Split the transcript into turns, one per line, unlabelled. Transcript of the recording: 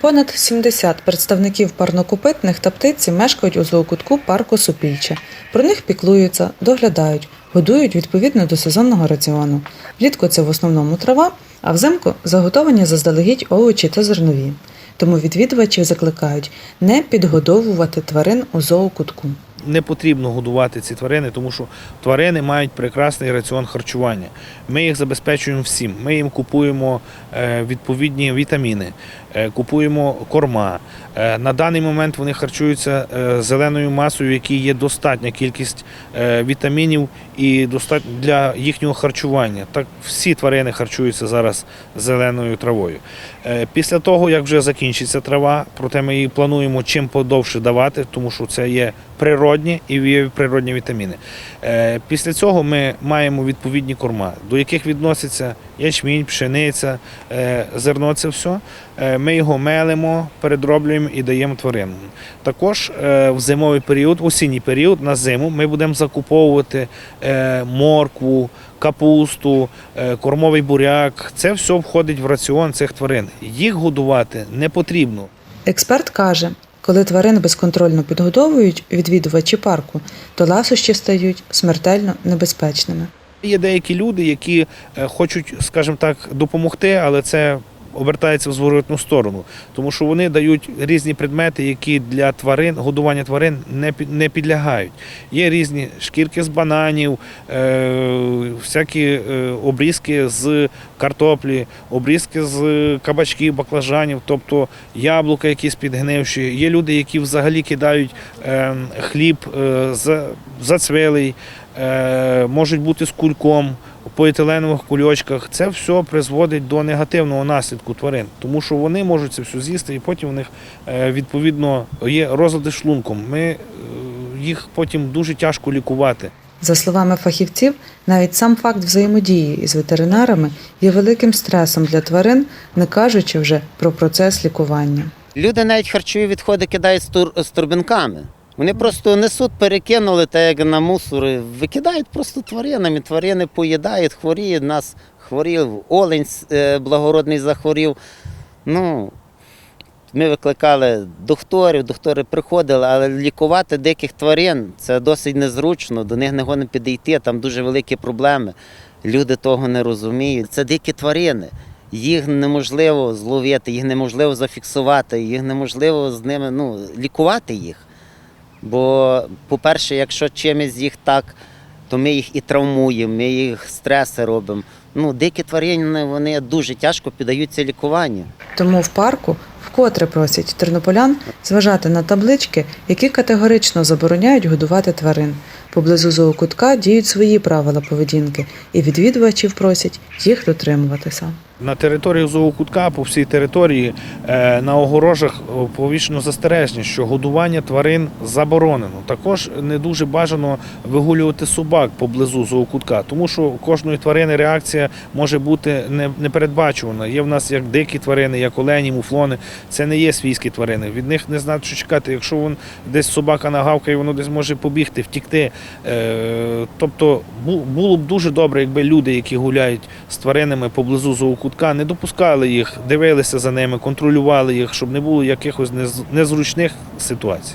Понад 70 представників парнокопитних та птиці мешкають у зоокутку парку Супільче. Про них піклуються, доглядають, годують відповідно до сезонного раціону. Влітку це в основному трава, а взимку заготовані заздалегідь овочі та зернові. Тому відвідувачів закликають не підгодовувати тварин у зоокутку.
Не потрібно годувати ці тварини, тому що тварини мають прекрасний раціон харчування. Ми їх забезпечуємо всім. Ми їм купуємо е, відповідні вітаміни, е, купуємо корма. Е, На даний момент вони харчуються зеленою масою, в якій є достатня кількість вітамінів і достатньо для їхнього харчування. Так всі тварини харчуються зараз зеленою травою. Після того, як вже закінчиться трава, проте ми її плануємо чим подовше давати, тому що це є природні і природні вітаміни. Е, Після цього ми маємо відповідні корма, до яких відноситься ячмінь, пшениця, е, зерно. Це все. Е, Ми його мелимо, передроблюємо і даємо тваринам. Також в зимовий період, осінній період на зиму ми будемо закуповувати моркву, капусту, кормовий буряк. Це все входить в раціон цих тварин. Їх годувати не потрібно.
Експерт каже, коли тварин безконтрольно підгодовують відвідувачі парку, то ласощі стають смертельно небезпечними.
Є деякі люди, які е, хочуть, скажімо так, допомогти, але це обертається в зворотну сторону, тому що вони дають різні предмети, які для тварин, годування тварин не не підлягають. Є різні шкірки з бананів, е, всякі е, обрізки з картоплі, обрізки з кабачків, баклажанів, тобто яблука, якісь підгнивші. Є люди, які взагалі кидають е, хліб е, за- зацвілий, е, можуть бути з кульком. У поліетиленових кульочках це все призводить до негативного наслідку тварин, тому що вони можуть це все з'їсти, і потім у них е, відповідно є розлади шлунком. Ми е, їх потім дуже тяжко лікувати.
За словами фахівців, навіть сам факт взаємодії із ветеринарами є великим стресом для тварин, не кажучи вже про процес лікування.
Люди навіть харчові відходи кидають з, тур, з турбинками. Вони просто несуть, перекинули так як на мусор, викидають просто тваринами. Тварини поїдають, хворіють. Нас хворів, олень е, благородний захворів. Ну, ми викликали докторів, доктори приходили, але лікувати диких тварин це досить незручно, до них не можна підійти, там дуже великі проблеми. Люди того не розуміють. Це дикі тварини. Їх неможливо зловити, їх неможливо зафіксувати, їх неможливо з ними ну, лікувати їх. Бо, по-перше, якщо чимось їх так, то ми їх і травмуємо, ми їх стреси робимо. Ну, дикі тварини вони дуже тяжко піддаються лікуванню.
Тому в парку вкотре просять тернополян зважати на таблички, які категорично забороняють годувати тварин. Поблизу зоокутка діють свої правила поведінки, і відвідувачів просять їх дотримуватися.
На території зоокутка по всій території е, на огорожах е, повішено застереження, що годування тварин заборонено. Також не дуже бажано вигулювати собак поблизу зоокутка, тому що кожної тварини реакція може бути непередбачувана. Є в нас як дикі тварини, як олені, муфлони. Це не є свійські тварини. Від них не знають, що чекати. Якщо вон десь собака нагавкає, воно десь може побігти, втікти. Е, Тобто було б дуже добре, якби люди, які гуляють з тваринами поблизу зоокутка, не допускали їх, дивилися за ними, контролювали їх, щоб не було якихось нез- незручних ситуацій.